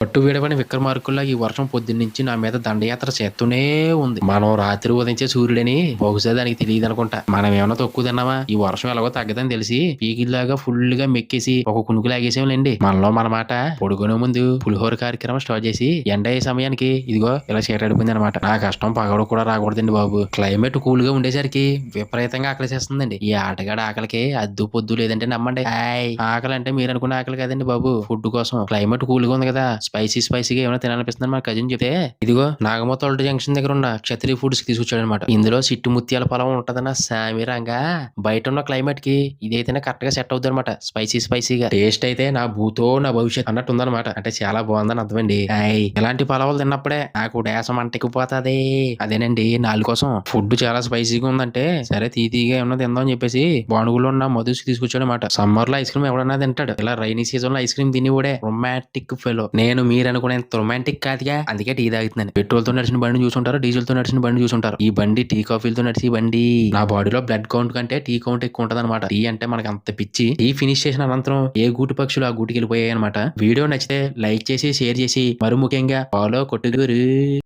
పట్టు వీడబడిన విక్రమార్కుల్లా ఈ వర్షం పొద్దున్నుంచి నా మీద దండయాత్ర చేస్తూనే ఉంది. మనం రాత్రి ఉదయించే సూర్యుడని బహుశా దానికి తెలియదు అనుకుంటా మనం ఏమైనా తక్కువ తిన్నామా? ఈ వర్షం ఎలాగో తగ్గదని తెలిసి పీకిల్లాగా ఫుల్గా మెక్కేసి ఒక కునుకు లాగేసేంలేండి మనలో మన మాట పొడుగునే ముందు పులిహోర కార్యక్రమం స్టార్ట్ చేసి ఎండ అయ్యే సమయానికి ఇదిగో ఇలా చీటడిపోయింది అనమాట నా కష్టం పగడు కూడా రాకూడదండి బాబు. క్లైమేట్ కూల్గా ఉండేసరికి విపరీతంగా ఆకలిసేస్తుందండి. ఈ ఆటగాడు ఆకలికి అద్దు పొద్దు లేదంటే నమ్మండి. ఆకలి అంటే మీరు అనుకున్న ఆకలి కదండి బాబు. ఫుడ్ కోసం క్లైమేట్ కూల్గా ఉంది కదా. స్పైసీ స్పైసీగా ఏమైనా తినాలనిపిస్తుంది మా కజిన్ చెప్తే ఇదిగో నాగమతోల్ట జంక్షన్ దగ్గర ఉన్న క్షత్రి ఫుడ్స్ తీసుకొచ్చాడు అనమాట ఇందులో సిట్టు ముత్యాల పొలం ఉంటదన్న సామిరంగా బయట ఉన్న క్లైమేట్కి ఇదైతేనే కరెక్ట్గా సెట్ అవుతుంది అనమాట స్పైసీ స్పైసీగా. టేస్ట్ అయితే నా భూతో నా భవిష్యత్ అన్నట్టు ఉందన్నమాట. అంటే చాలా బాగుందని అర్థమండి. హాయ్ ఇలాంటి పొలవలు తిన్నప్పుడే నాకు డేసం అంటకిపోతుంది అదేనండి నాలుగు కోసం ఫుడ్ చాలా స్పైసీగా ఉందంటే సరే తీతీగా ఏమన్నా తిందాం అని చెప్పేసి బాణుగులో ఉన్న మధుసి తీసుకొచ్చాడు అనమాట సమ్మర్లో ఐస్ క్రీమ్ ఎవడన్నా తింటాడు. ఇలా రైనీ సీజన్లో ఐస్ క్రీమ్ తిని కూడా రొమాంటిక్ ఫెలో నేను నేను మీరు అనుకునేంత రొమాంటిక్ కాదుగా? అందుకే టీ తాగుతున్నాను. పెట్రోల్తో నడిచిన బండి చూసుంటారు డీజిల్తో నడిచిన బండి చూసుంటారు. ఈ బండి టీ కాఫీలతో నడిచి బండి. నా బాడీలో బ్లడ్ కౌంట్ కంటే టీ కౌంట్ ఎక్కువ ఉంటది అనమాట టీ అంటే మనకి అంత పిచ్చి. టీ ఫినిష్ చేసిన అనంతరం ఏ గూటి పక్షులు ఆ గూటికి వెళ్ళిపోయాయి అనమాట వీడియో నచ్చితే లైక్ చేసి షేర్ చేసి. మరి ముఖ్యంగా ఫాలో కొట్టుగురు